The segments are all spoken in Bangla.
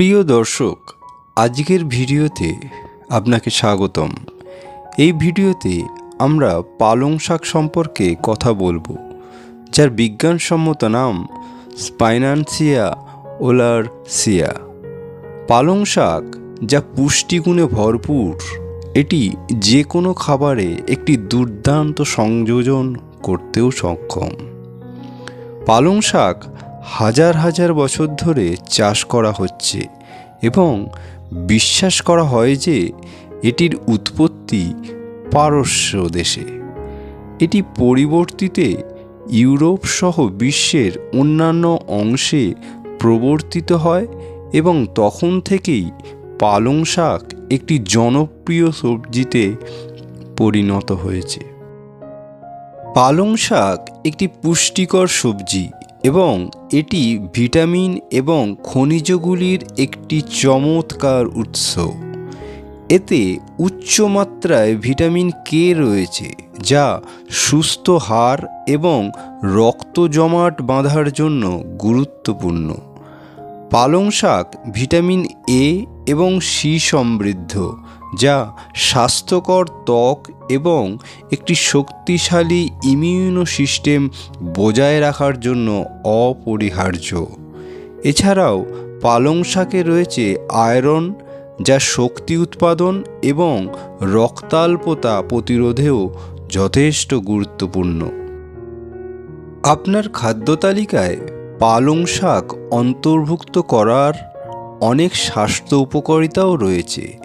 প্রিয় দর্শক, আজকের ভিডিওতে আপনাকে স্বাগতম। এই ভিডিওতে আমরা পালং শাক সম্পর্কে কথা বলব, যার বিজ্ঞানসম্মত নাম স্পাইনান্সিয়া ওলারসিয়া। পালং শাক যা পুষ্টিগুণে ভরপুর, এটি যে কোনো খাবারে একটি দুর্দান্ত সংযোজন করতেও সক্ষম। পালং শাক হাজার হাজার বছর ধরে চাষ করা হচ্ছে এবং বিশ্বাস করা হয় যে এটির উৎপত্তি পারস্য দেশে। এটি পরিবর্তিতে ইউরোপ সহ বিশ্বের অন্যান্য অংশে প্রবর্তিত হয় এবং তখন থেকেই পালং শাক একটি জনপ্রিয় সবজিতে পরিণত হয়েছে। পালং শাক একটি পুষ্টিকর সবজি এবং এটি ভিটামিন এবং খনিজগুলির একটি চমৎকার উৎস। এতে উচ্চ মাত্রায় ভিটামিন কে রয়েছে, যা সুস্থ হাড় এবং রক্ত জমাট বাঁধার জন্য গুরুত্বপূর্ণ। পালং শাক ভিটামিন এ এবং সি সমৃদ্ধ যা স্বাস্থ্যকর ত্বক এবং একটি শক্তিশালী ইমিউনো সিস্টেম বজায় রাখার জন্য অপরিহার্য। এছাড়াও পালং শাকে রয়েছে আয়রন, যা শক্তি উৎপাদন এবং রক্তাল্পতা প্রতিরোধেও যথেষ্ট গুরুত্বপূর্ণ। আপনার খাদ্য তালিকায় পালং শাক অন্তর্ভুক্ত করার অনেক স্বাস্থ্য উপকারিতাও রয়েছে।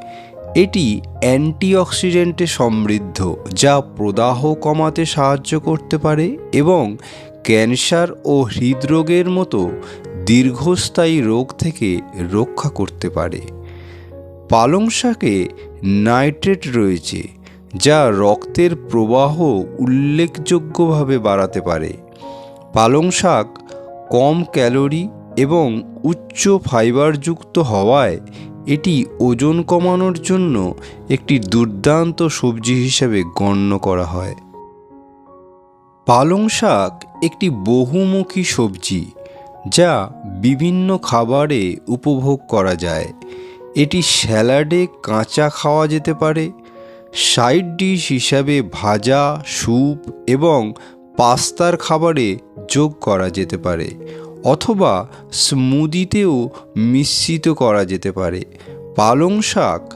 এটি অ্যান্টিঅক্সিডেন্টে সমৃদ্ধ, যা প্রদাহ কমাতে সাহায্য করতে পারে এবং ক্যান্সার ও হৃদরোগের মতো দীর্ঘস্থায়ী রোগ থেকে রক্ষা করতে পারে। পালং শাকে নাইট্রেট রয়েছে, যা রক্তের প্রবাহ উল্লেখযোগ্যভাবে বাড়াতে পারে। পালং শাক কম ক্যালোরি এবং উচ্চ ফাইবারযুক্ত হওয়ায় এটি ওজন কমানোর জন্য একটি দুর্দান্ত সবজি হিসেবে গণ্য করা হয়। পালং শাক একটি বহুমুখী সবজি যা বিভিন্ন খাবারে উপভোগ করা যায়। এটি স্যালাডে কাঁচা খাওয়া যেতে পারে, সাইড ডিশ হিসাবে ভাজা, স্যুপ এবং পাস্তার খাবারে যোগ করা যেতে পারে। অথবা স্মুদিতেও মিশ্রিত করা যেতে পারে। পালং শাক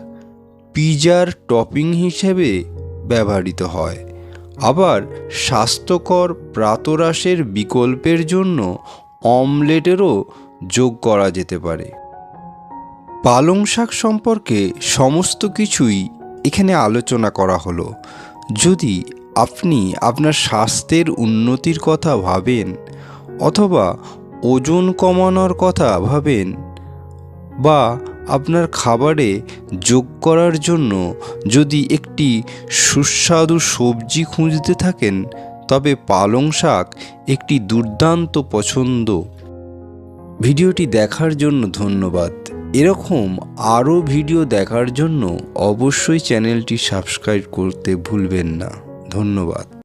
পিজার টপিং হিসেবে ব্যবহৃত হয়। আবার স্বাস্থ্যকর প্রাতরাশের বিকল্পের জন্য অমলেটেরও যোগ করা যেতে পারে। পালং শাক সম্পর্কে সমস্ত কিছুই এখানে আলোচনা করা হলো। যদি আপনি আপনার স্বাস্থ্যের উন্নতির কথা ভাবেন অথবা ওজন কমানোর কথা ভাবেন বা আপনার খাবারে যোগ করার জন্য যদি একটি সুস্বাদু সবজি খুঁজতে থাকেন, তবে পালং শাক একটি দুর্দান্ত পছন্দ। ভিডিওটি দেখার জন্য ধন্যবাদ। এরকম আরও ভিডিও দেখার জন্য অবশ্যই চ্যানেলটি সাবস্ক্রাইব করতে ভুলবেন না। ধন্যবাদ।